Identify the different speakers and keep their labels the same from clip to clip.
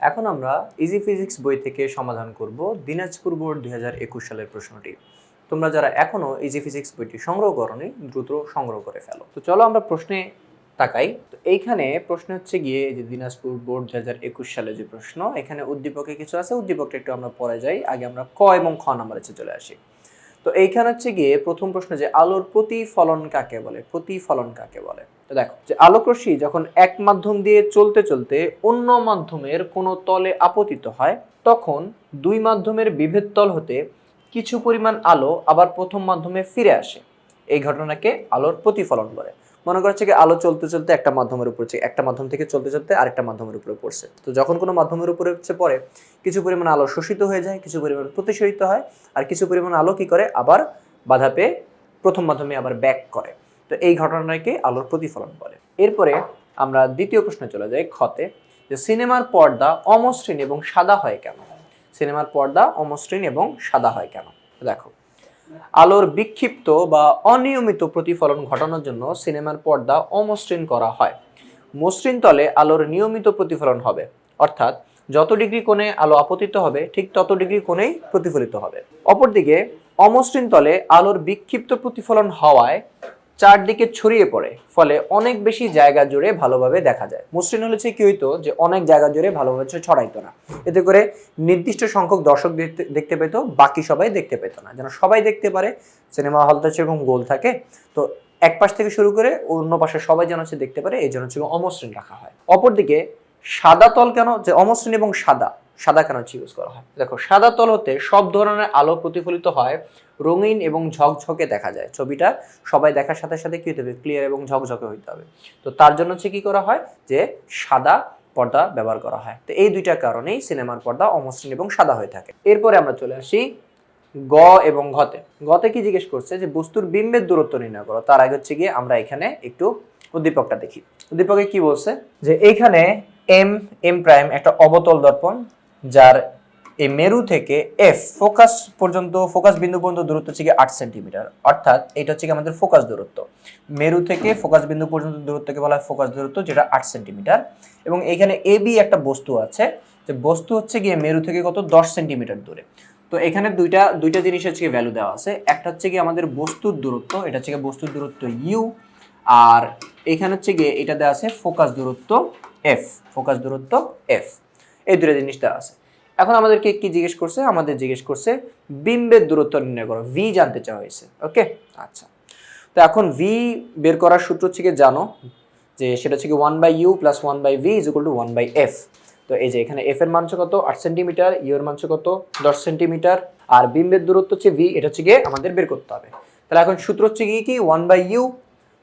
Speaker 1: এখন আমরা easy physics বই থেকে সমাধান করব দিনাজপুর বোর্ড দুই হাজার একুশ সালের প্রশ্নটি। তোমরা যারা এখনও ইজি ফিজিক্স বইটি সংগ্রহ করনি, দ্রুত সংগ্রহ করে ফেলো। তো চলো আমরা প্রশ্নে তাকাই। তো এইখানে প্রশ্ন হচ্ছে গিয়ে যে দিনাজপুর বোর্ড হাজার একুশ সালে যে প্রশ্ন, এখানে উদ্দীপকে কিছু আছে, উদ্দীপকটা একটু আমরা পরে যাই। আগে আমরা ক এবং খ নাম্বারে চলে আসি। তো এইখানে হচ্ছে গিয়ে প্রথম প্রশ্ন যে আলোর প্রতিফলন কাকে বলে? প্রতিফলন কাকে বলে? তো দেখো, যে আলোক রশ্মি যখন এক মাধ্যম দিয়ে চলতে চলতে অন্য মাধ্যমের কোনো তলে আপতিত হয়, তখন দুই মাধ্যমের বিভেদ তল হতে কিছু পরিমাণ আলো আবার প্রথম মাধ্যমে ফিরে আসে। এই ঘটনাকে আলোর প্রতিফলন বলে। মনে করছে কি আলো চলতে চলতে একটা মাধ্যমের উপর একটা মাধ্যম থেকে চলতে চলতে আরেকটা মাধ্যমের উপরে পড়ছে। তো যখন কোনো মাধ্যমের উপরে হচ্ছে পড়ে, কিছু পরিমাণ আলো শোষিত হয়ে যায়, কিছু পরিমাণ প্রতিশোধিত হয়, আর কিছু পরিমাণ আলো কি করে? আবার বাধা পেয়ে প্রথম মাধ্যমে আবার ব্যাক করে। তো এই ঘটনাকে আলোর প্রতিফলন বলে। এরপরে আমরা দ্বিতীয় প্রশ্নে চলে যাই খতে যে সিনেমার পর্দা অমসৃণ এবং সাদা হয় কেন? সিনেমার পর্দা অমসৃণ এবং সাদা হয় কেন? দেখো আলোর বিক্ষিপ্ত বা অনিয়মিত প্রতিফলন ঘটানোর জন্য সিনেমার পর্দা অমসৃণ করা হয়। মসৃণ তলে আলোর নিয়মিত প্রতিফলন হবে। অর্থাৎ যত ডিগ্রি কোণে আলো আপতিত হবে, ঠিক তত ডিগ্রি কোণেই প্রতিফলিত হবে। অপরদিকে অমসৃণ তলে আলোর বিক্ষিপ্ত প্রতিফলন হওয়ায় চারদিকে ছড়িয়ে পড়ে, ফলে অনেক বেশি জায়গা জুড়ে ভালোভাবে দেখা যায়। মসৃণ হলে কি হইতো যে অনেক জায়গা জুড়ে ভালোভাবে ছড়াইতো না। এতে করে নির্দিষ্ট সংখ্যক দর্শক দেখতে পেত, বাকি সবাই দেখতে পেত না। যেন সবাই দেখতে পারে, সিনেমা হল হলটা সেরকম গোল থাকে, তো এক পাশ থেকে শুরু করে অন্য পাশে সবাই যেন হচ্ছে দেখতে পারে, এই জন্য হচ্ছে অমসৃণ রাখা হয়। অপরদিকে সাদা তল কেন? যে অমসৃণ এবং সাদা। সাদা কেন হচ্ছে ইউজ করা হয়। দেখো, সাদা তল হতে সব ধরনের আলো প্রতিফলিত হয়, রঙিন এবং ঝকঝকে দেখা যায়। ছবিটা সবাই দেখার সাথে সাথে কি হতে হবে? ক্লিয়ার এবং ঝকঝকে হইতে হবে। তো তার জন্য হচ্ছে কি করা হয়? যে সাদা পর্দা ব্যবহার করা হয়। তো এই দুইটা কারণেই সিনেমার পর্দা অমসৃণ এবং সাদা হয়ে থাকে। এরপরে আমরা চলে আসি গ এবং ঘতে। গতে কি জিজ্ঞেস করছে? যে বস্তুর বিম্বের দূরত্ব নির্ণয় করো। তার আগে হচ্ছে গিয়ে আমরা এখানে একটু উদ্দীপকটা দেখি। উদ্দীপকে কি বলছে? যে এইখানে এম এম প্রাইম একটা অবতল দর্পণ যার এই মেরু থেকে এফ ফোকাস পর্যন্ত ফোকাস বিন্দু পর্যন্ত দূরত্ব হচ্ছে গিয়ে আট সেন্টিমিটার অর্থাৎ এটা হচ্ছে গিয়ে আমাদের ফোকাস দূরত্ব। মেরু থেকে ফোকাস বিন্দু পর্যন্ত দূরত্বকে বলা হয় ফোকাস দূরত্ব, যেটা আট সেন্টিমিটার এবং এখানে এ বি একটা বস্তু আছে। যে বস্তু হচ্ছে গিয়ে মেরু থেকে কত? দশ সেন্টিমিটার দূরে। তো এখানে দুইটা দুইটা জিনিস হচ্ছে ভ্যালু দেওয়া আছে। একটা হচ্ছে গিয়ে আমাদের বস্তুর দূরত্ব, এটা হচ্ছে গিয়ে বস্তুর দূরত্ব ইউ আর এখানে হচ্ছে গিয়ে এটা দেওয়া আছে ফোকাস দূরত্ব এফ ফোকাস দূরত্ব এফ এই দুটো জিনিস দেওয়া আছে। এখন আমাদেরকে কি জিজ্ঞেস করছে? আমাদের জিজ্ঞেস করছে, বিম্বের দূরত্ব নির্ণয় করো। ভি জানতে চাওয়া হয়েছে ওকে আচ্ছা। তো এখন ভি বের করার সূত্র গিয়ে জানো? যে সেটা হচ্ছে কি one by u plus one by v is equal to one by f তো এই যে এখানে এফ এর মান কত? আট সেন্টিমিটার ইউ এর মান কত? দশ সেন্টিমিটার আর বিম্বের দূরত্ব হচ্ছে ভি এটা হচ্ছে গিয়ে আমাদের বের করতে হবে। তাহলে এখন সূত্র হচ্ছে গিয়ে কি? One by u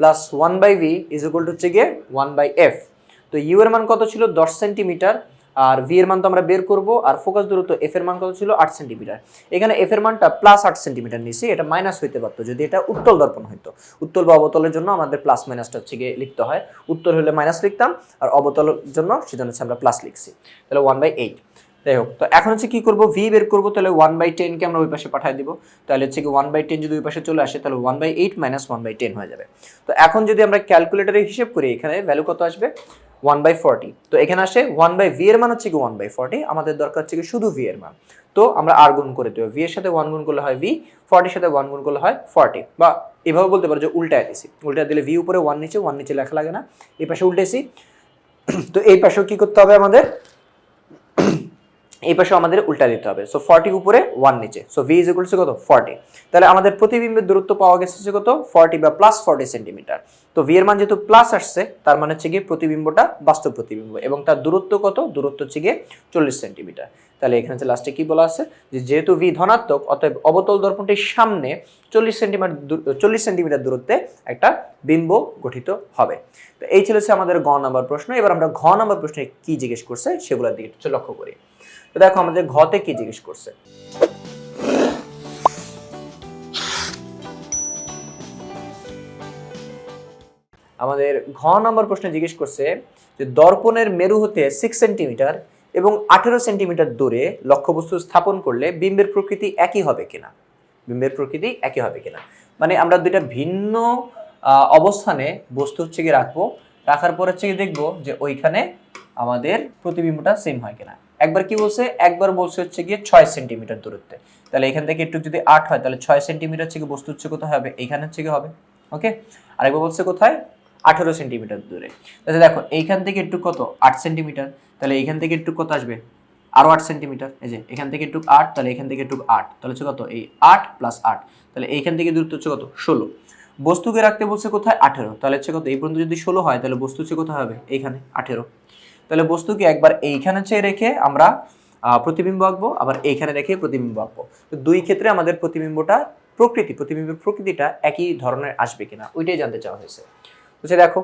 Speaker 1: plus one by v is equal to হচ্ছে গিয়ে ওয়ান বাই এফ তো ইউ এর মান কত ছিল? দশ সেন্টিমিটার আর ভি এর মান তো আমরা বের করব, আর ফোকাস দূরত্ব এফ এর মান কত ছিল? আট সেন্টিমিটার এখানে এফ এর মানটা প্লাস আট সেন্টিমিটার নিছি এটা মাইনাস হইতে পারতো, যদি এটা উত্তল দর্পণ হইতো। উত্তল বা অবতলের জন্য আমাদের প্লাস মাইনাসটা হচ্ছে গিয়ে লিখতে হয়। উত্তল হলে মাইনাস লিখতাম, আর অবতলের জন্য সেজন্য হচ্ছে আমরা প্লাস লিখছি। তাহলে ওয়ান বাই এইট যাই হোক, তো এখন হচ্ছে কি করব? ভি বের করব, তাহলে ওয়ান বাই টেনকে আমরা ওই পাশে পাঠিয়ে দিব। তাহলে হচ্ছে কি ওয়ান বাই টেন যদি ওই পাশে চলে আসে, তাহলে one by eight minus one by ten হয়ে যাবে। তো এখন যদি আমরা ক্যালকুলেটারে হিসেব করি, এখানে ভ্যালু কত আসবে? One by forty. তো এখানে আসে ওয়ান বাই ভি এর মান হচ্ছে কি ওয়ান বাই ফর্টি, আমাদের দরকার হচ্ছে কি শুধু ভি এর মান। তো আমরা আর গুণ করে দেবো, ভি এর সাথে ওয়ান গুণ করলে হয় ভি, ফর্টির সাথে ওয়ান গুণ করলে হয় ফর্টি। বা এভাবে বলতে পারো যে উল্টায় দিছি। উল্টা দিলে ভি উপরে, ওয়ান নিচে ওয়ান নিচে লেখা লাগে না, এই পাশে উল্টেছি তো এই পাশেও কী করতে হবে আমাদের? এই পাশে আমাদের উল্টা দিতে হবে। সো ফর্টি উপরে ওয়ান নিচে। সো ভি ইজ ইকুয়ালস কত? ফর্টি তাহলে আমাদের প্রতিবিম্বের দূরত্ব পাওয়া গেছে কত? ফর্টি বা প্লাস ফর্টি সেন্টিমিটার তো ভি এর মান যেহেতু প্লাস আসছে, তার মানে হচ্ছে গিয়ে প্রতিবিম্বটা বাস্তব প্রতিবিম্ব। এবং তার দূরত্ব কত? দূরত্ব হচ্ছে গিয়ে চল্লিশ সেন্টিমিটার তাহলে এখানে হচ্ছে লাস্টে কি বলা আছে? যে যেহেতু ভি ধনাত্মক, অতএব অবতল দর্পণটির সামনে চল্লিশ সেন্টিমিটার চল্লিশ সেন্টিমিটার দূরত্বে একটা বিম্ব গঠিত হবে। তো, এই ছিল আমাদের গ নাম্বার প্রশ্ন। এবার আমরা ঘ নাম্বার প্রশ্নে কি জিজ্ঞেস করছে সেগুলোর দিকে একটু লক্ষ্য করি। তো দেখো আমাদের ঘতে কি জিজ্ঞেস করছে। আমাদের ঘ নম্বর প্রশ্নে জিজ্ঞেস করছে যে দর্পণের মেরু হতে সিক্স সেন্টিমিটার এবং আঠেরো সেন্টিমিটার দূরে লক্ষ্যবস্তু স্থাপন করলে বিম্বের প্রকৃতি একই হবে কিনা? বিম্বের প্রকৃতি একই হবে কিনা? মানে আমরা দুইটা ভিন্ন অবস্থানে বস্তু হচ্ছে কি রাখব, রাখার পর হচ্ছে কি দেখব যে ওইখানে আমাদের প্রতিবিম্বটা সেম হয় কিনা। একবার কি বলছে? একবার বলছে হচ্ছে গিয়ে ছয় সেন্টিমিটার দূরত্বে। তাহলে এখান থেকে একটু যদি আট হয়, তাহলে ছয় সেন্টিমিটার থেকে বস্তু হচ্ছে কোথায় হবে? এইখানে হচ্ছে হবে। ওকে আরেকবার বলছে কোথায়? আঠেরো সেন্টিমিটার দূরে। তাহলে দেখো, এইখান থেকে একটু কত? আট সেন্টিমিটার। তাহলে এখান থেকে একটু কত আসবে? আরও আট সেন্টিমিটার। এই যে, এখান থেকে একটু আট, তাহলে এখান থেকে একটু আট। তাহলে হচ্ছে কত? এই আট প্লাস আট। তাহলে এইখান থেকে দূরত্ব হচ্ছে কত? ষোলো। বস্তুকে রাখতে বলছে কোথায়? আঠেরো। তাহলে হচ্ছে কত? এই পর্যন্ত যদি ষোলো হয়, তাহলে বস্তু হচ্ছে কোথায় হবে? এইখানে, আঠেরো। তাহলে বস্তুকে একবার এইখানে চেয়ে রেখে আমরা প্রতিবিম্ব আঁকবো, আবার এইখানে রেখে প্রতিবিম্ব আঁকবো। তো দুই ক্ষেত্রে আমাদের প্রতিবিম্বটা প্রকৃতি, প্রতিবিম্বের প্রকৃতিটা একই ধরনের আসবে কিনা, ওইটাই জানতে চাওয়া হয়েছে। বুঝে দেখো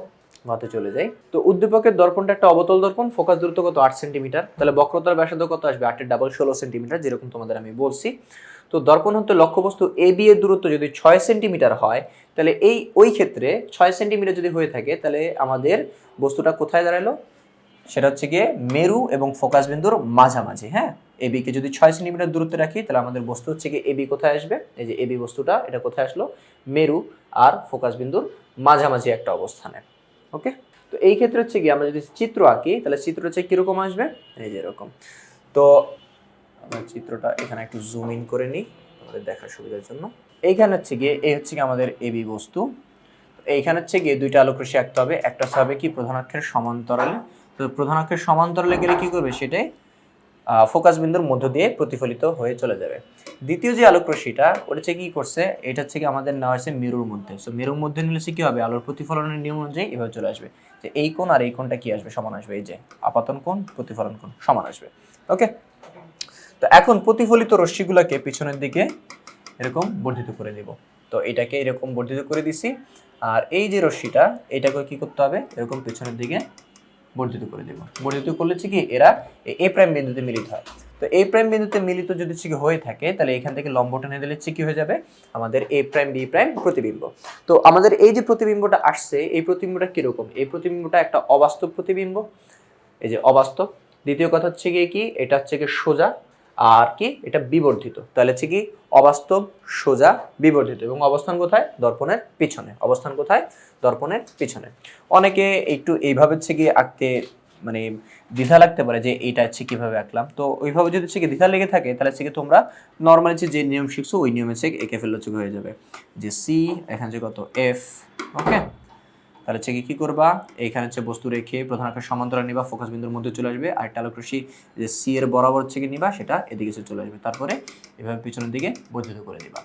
Speaker 1: গতে চলে যাই। তো উদ্দীপকের দর্পণটা একটা অবতল দর্পণ, ফোকাস দূরত্ব কত? আট সেন্টিমিটার। তাহলে বক্রতার ব্যাসার্ধ কত আসবে? আটের ডাবল ষোলো সেন্টিমিটার, যেরকম তোমাদের আমি বলছি। তো দর্পণ হতে লক্ষ্যবস্তু এ বি এর দূরত্ব যদি ছয় সেন্টিমিটার হয়, তাহলে এই, ওই ক্ষেত্রে ছয় সেন্টিমিটার যদি হয়ে থাকে, তাহলে আমাদের বস্তুটা কোথায় দাঁড়াল? সেটা হচ্ছে গিয়ে মেরু এবং ফোকাস বিন্দুর মাঝামাঝি হ্যাঁ? এবি কে যদি ছয় সেন্টিমিটার দূরত্বে রাখি, তাহলে আমাদের বস্তু হচ্ছে গিয়ে এবি কোথায় আসবে? এই যে এবি বস্তুটা, এটা কোথায় আসলো? মেরু আর ফোকাস বিন্দুর মাঝামাঝি একটা অবস্থানে, ওকে? তো এই ক্ষেত্রে হচ্ছে গিয়ে আমরা যদি চিত্র আঁকি, তাহলে চিত্র হচ্ছে কীরকম আসবে? এই যে এরকম। তো আমরা চিত্রটা এখানে একটু জুম ইন করে নিই আমাদের দেখার সুবিধার জন্য। এইখানে হচ্ছে গিয়ে, এই হচ্ছে কি আমাদের এবি বস্তু। এইখানে হচ্ছে গিয়ে দুইটা আলোকরশ্মি আঁকতে হবে, একটা হবে কি? প্রধানাক্ষের সমান্তরালে তো প্রধানাক্ষের সমান্তরালে গেলে কি করবে সেটাই ফোকাস বিন্দুর মধ্য দিয়ে প্রতিফলিত হয়ে চলে যাবে। দ্বিতীয় যে আলোক রশ্মিটা ওটা হচ্ছে কি করছে, এটা হচ্ছে কি আমাদের নেওয়া হয়েছে মেরুর মধ্যে। সো মেরুর মধ্যে নিলে সে কি হবে? আলোর প্রতিফলনের নিয়ম অনুযায়ী এভাবে চলে আসবে। যে এই কোণ আর এই কোণটা কি আসবে? সমান আসবে। এই যে আপাতন কোণ, প্রতিফলন কোণ, সমান আসবে। ওকে তো এখন প্রতিফলিত রশ্মিগুলোকে পিছনের দিকে এরকম বর্ধিত করে দেব তো এটাকে এরকম বর্ধিত করে দিছি। আর এই যে রশ্মিটা এটাকে কি করতে হবে? এরকম পিছনের দিকে বর্ধিত করে দেব। বর্ধিত করলে কি? এরা এ প্রাইম বিন্দুতে মিলিত হয়। তো এ প্রাইম বিন্দুতে মিলিত যদি চিকি হয়ে থাকে, তাহলে এখান থেকে লম্ব টেনে দিলে চিকি হয়ে যাবে আমাদের এ প্রাইম, বি প্রাইম প্রতিবিম্ব। তো আমাদের এই যে প্রতিবিম্বটা আসছে, এই প্রতিবিম্বটা কীরকম? এই প্রতিবিম্বটা একটা অবাস্তব প্রতিবিম্ব। এই যে অবাস্তব। দ্বিতীয় কথা হচ্ছে গিয়ে কি? এটা হচ্ছে কি সোজা। আর কি? এটা বিবর্ধিত। তাহলে হচ্ছে কি অবাস্তব সোজা বিবর্ধিত এবং অবস্থান কোথায়? দর্পণের পিছনে। অবস্থান কোথায়? দর্পণের পিছনে। অনেকে একটু এইভাবে হচ্ছে গিয়ে আঁকতে মানে দ্বিধা লাগতে পারে যে এইটা হচ্ছে কীভাবে আঁকলাম। তো ওইভাবে যদি হচ্ছে কি দ্বিধা লেগে থাকে, তাহলে হচ্ছে কি তোমরা নর্মালি যে নিয়ম শিখছো, ওই নিয়মে হচ্ছে এঁকে ফেললে হচ্ছে হয়ে যাবে। যে সি এখানে হচ্ছে কত? এফ ওকে তাহলে হচ্ছে কি কি করবা? এইখানে হচ্ছে বস্তু রেখে প্রধান আকার সমান্তরাল নিবা ফোকাস বিন্দুর মধ্যে চলে আসবে। আর একটা আলোক রশ্মি যে সি এর বরাবর হচ্ছে কি নিবা, সেটা এদিকে চলে আসবে। তারপরে এভাবে পিছনের দিকে বর্ধিত করে দিবা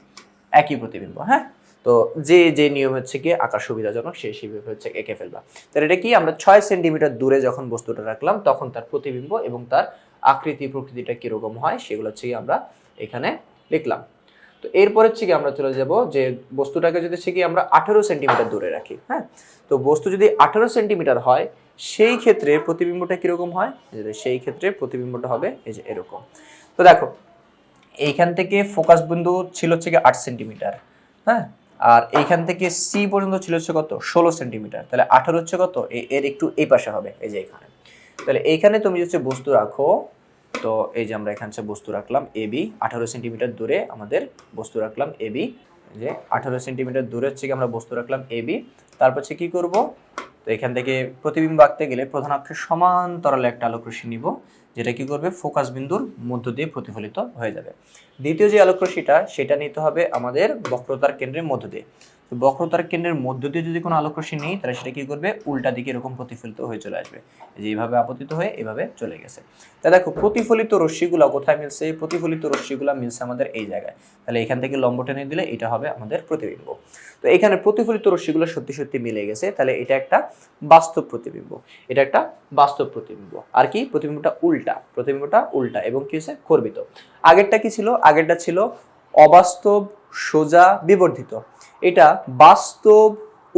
Speaker 1: একই প্রতিবিম্ব হ্যাঁ? তো যে যে নিয়ম হচ্ছে কি, আঁকার সুবিধাজনক সেই সেইভাবে হচ্ছে এঁকে ফেলবা। তাহলে এটা কি, আমরা ছয় সেন্টিমিটার দূরে যখন বস্তুটা রাখলাম, তখন তার প্রতিবিম্ব এবং তার আকৃতি প্রকৃতিটা কীরকম হয়, সেগুলো হচ্ছে আমরা এখানে লিখলাম। তো এরপর হচ্ছে কি আমরা চলে যাব যে বস্তুটাকে যদি হচ্ছে কি আমরা আঠেরো সেন্টিমিটার দূরে রাখি হ্যাঁ? তো বস্তু যদি আঠেরো সেন্টিমিটার হয়, সেই ক্ষেত্রে প্রতিবিম্বটা কীরকম হয়? সেই ক্ষেত্রে প্রতিবিম্বটা হবে, এই যে এরকম। তো দেখো, এইখান থেকে ফোকাস বিন্দু ছিল হচ্ছে আট সেন্টিমিটার হ্যাঁ? আর এইখান থেকে সি পর্যন্ত ছিল হচ্ছে কত? ষোলো সেন্টিমিটার। তাহলে আঠারো হচ্ছে কত? এর একটু এই পাশে হবে, এই যে এখানে। তাহলে এইখানে তুমি হচ্ছে বস্তু রাখো তো এই যে আমরা এখানে বস্তু রাখলাম, এ, বি, আঠারো সেন্টিমিটার দূরে আমাদের বস্তু রাখলাম, এ, বি যে আঠারো সেন্টিমিটার দূরে হচ্ছে আমরা বস্তু রাখলাম, এ, বি, তারপর হচ্ছে কি করব? তো এখান থেকে প্রতিবিম্ব আঁকতে গেলে প্রধান অক্ষের সমান্তরালে একটা আলোক রশ্মি নিব, যেটা কি করবে? ফোকাস বিন্দুর মধ্য দিয়ে প্রতিফলিত হয়ে যাবে। দ্বিতীয় যে আলোক রশ্মিটা, সেটা নিতে হবে আমাদের বক্রতার কেন্দ্রের মধ্য দিয়ে। তো বক্রতার কেন্দ্রের মধ্য দিয়ে যদি কোনো আলোক রশ্মি নেই, তাহলে সেটা কি করবে? উল্টা দিকে এরকম প্রতিফলিত হয়ে চলে আসবে। যে এইভাবে আপতিত হয়ে এভাবে চলে গেছে। তা দেখো, প্রতিফলিত রশ্মিগুলো কোথায় মিলছে? প্রতিফলিত রশ্মিগুলো মিলছে আমাদের এই জায়গায়। তাহলে এখান থেকে লম্ব টেনে দিলে এটা হবে আমাদের প্রতিবিম্ব। তো এখানে প্রতিফলিত রশ্মিগুলো সত্যি সত্যি মিলে গেছে। তাহলে এটা একটা বাস্তব প্রতিবিম্ব। এটা একটা বাস্তব প্রতিবিম্ব। আর কি? প্রতিবিম্বটা উল্টা। প্রতিবিম্বটা উল্টা এবং কি হচ্ছে খর্বিত। আগেরটা কি ছিল? আগেরটা ছিল অবাস্তব, সোজা, বিবর্ধিত। এটা বাস্তব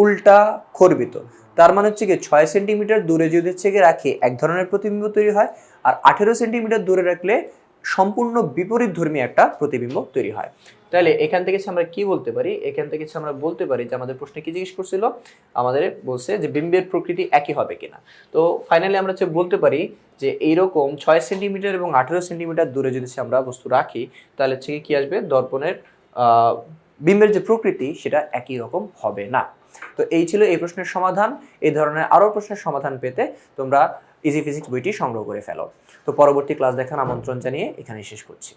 Speaker 1: উল্টা খর্বিত। তার মানে হচ্ছে কি ছয় সেন্টিমিটার দূরে যদি হচ্ছে রাখি, এক ধরনের প্রতিবিম্ব তৈরি হয়, আর আঠেরো সেন্টিমিটার দূরে রাখলে সম্পূর্ণ বিপরীত ধর্মী একটা প্রতিবিম্ব তৈরি হয়। তাহলে এখান থেকে আমরা কি বলতে পারি? এখান থেকে আমরা বলতে পারি যে আমাদের প্রশ্নে কি জিজ্ঞেস করছিল? আমাদের বলছে যে বিম্বের প্রকৃতি একই হবে কিনা। তো ফাইনালি আমরা হচ্ছে বলতে পারি যে এইরকম ছয় সেন্টিমিটার এবং আঠেরো সেন্টিমিটার দূরে যদি আমরা বস্তু রাখি, তাহলে হচ্ছে কি আসবে? দর্পণের বিম্বের যে প্রকৃতি, সেটা একই রকম হবে না। তো এই ছিল এই প্রশ্নের সমাধান। এই ধরনের আরও প্রশ্নের সমাধান পেতে তোমরা ইজি ফিজিক্স বইটি সংগ্রহ করে ফেলো। তো পরবর্তী ক্লাস দেখার আমন্ত্রণ জানিয়ে এখানে শেষ করছি।